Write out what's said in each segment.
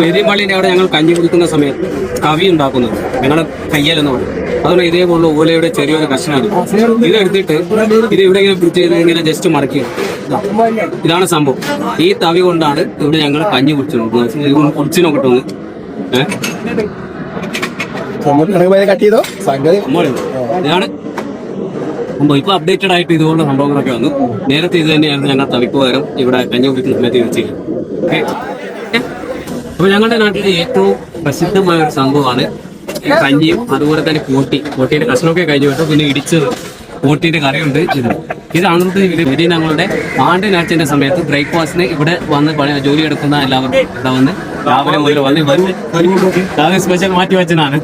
പെരുമ്പള്ളിന്റെ അവിടെ ഞങ്ങൾ കഞ്ഞി കുടിക്കുന്ന സമയത്ത് കവി ഉണ്ടാക്കുന്നത്. ഞങ്ങളുടെ കയ്യലെന്ന് പറയും. അതുകൊണ്ട് ഇതേപോലുള്ള ഓലയുടെ ചെറിയൊരു കഷ്ണമാണ് ഇതെടുത്തിട്ട് ഇത് ഇവിടെ ഇങ്ങനെ ഇങ്ങനെ ജസ്റ്റ് മടക്കി ഇതാണ് സംഭവം. ഈ തവി കൊണ്ടാണ് ഇവിടെ ഞങ്ങൾ കഞ്ഞി കുടിച്ചു നോക്കുന്നത് കുടിച്ചു നോക്കട്ടെ ഇതാണ് ഇപ്പൊ അപ്ഡേറ്റഡ് ആയിട്ട് ഇതുപോലുള്ള സംഭവങ്ങളൊക്കെ വന്നു. നേരത്തെ ഇത് തന്നെയായിരുന്നു ഞങ്ങൾ തവിക്ക് പകരം ഇവിടെ കഞ്ഞി കുടിക്കുന്ന സമയത്ത് ഇത് ചെയ്യും അപ്പൊ ഞങ്ങളുടെ നാട്ടിലെ ഏറ്റവും പ്രസിദ്ധമായ ഒരു സംഭവമാണ് കഞ്ഞിയും അതുപോലെ തന്നെ കോട്ടി കോട്ടിയുടെ കഷ്ണമൊക്കെ കഴിഞ്ഞു കേട്ടോ. പിന്നെ ഇടിച്ചത്. കോട്ടിയുടെ കറിയുണ്ട് ഇത് ഇതാണ് ഇത് ഞങ്ങളുടെ ആണ്ടിനാഴ്ചന്റെ സമയത്ത് ബ്രേക്ക്ഫാസ്റ്റിന് ഇവിടെ വന്ന് ജോലി എടുക്കുന്ന എല്ലാവർക്കും ഇവിടെ വന്ന് രാവിലെ മുതൽ വന്ന് രാവിലെ സ്പെഷ്യൽ മാറ്റി വെച്ചതാണ്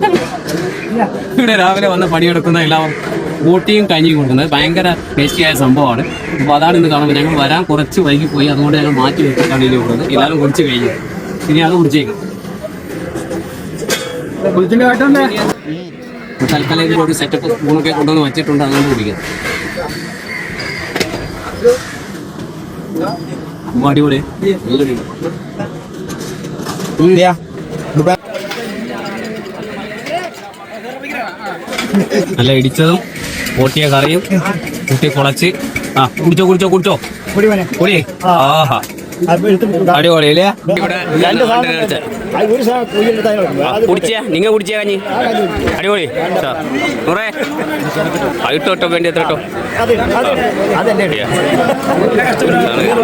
ഇവിടെ രാവിലെ വന്ന് പണിയെടുക്കുന്ന എല്ലാവർക്കും ബോട്ടിയും കഞ്ഞിയും കൊണ്ടുവന്നത് ഭയങ്കര ടേസ്റ്റിയായ സംഭവമാണ്. അപ്പോൾ അതാണ് ഇന്ന് കാണുമ്പോൾ ഞങ്ങൾ വരാൻ കുറച്ച് വൈകി പോയി. അതുകൊണ്ട് ഞങ്ങൾ മാറ്റി ഇതിൽ കൊണ്ടത് എല്ലാവരും കുടിച്ച് കഴിഞ്ഞു. ഇനി അത് കുടിച്ചേക്കും തൽക്കാലം ഒരു സെറ്റപ്പ് സ്പൂണൊക്കെ കൊണ്ടുവന്ന് വെച്ചിട്ടുണ്ട് അതുകൊണ്ട് കുടിക്കാം. അടിപൊളി. നല്ല ഇടിച്ചതും പൊട്ടിയ കറിയും കുട്ടി കുളച്ച്. ആ കുടിച്ചോ കുടിച്ചോ കുടിച്ചോ. കുടി ആഹാ. അടിപൊളി അല്ലേ ഇവിടെ രണ്ട് കുടിച്ചേ. നിങ്ങ കുടിച്ചേ കഞ്ഞി. അടിപൊളി. നൂറേ. ഇട്ടോ വേണ്ടി എത്രട്ടോ അത് അത് അതെന്റെ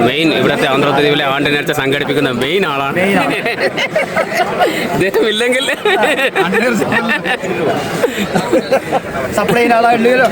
മെയിൻ ഇവിടത്തെ ആന്ധ്രപ്രദേശിലെ ആണ്ട് നേരത്തെ സംഘടിപ്പിക്കുന്ന മെയിൻ ആളാണ് ഇദ്ദേഹം ഇല്ലെങ്കിൽ സപ്ലൈ ആളായിട്ടുണ്ടല്ലോ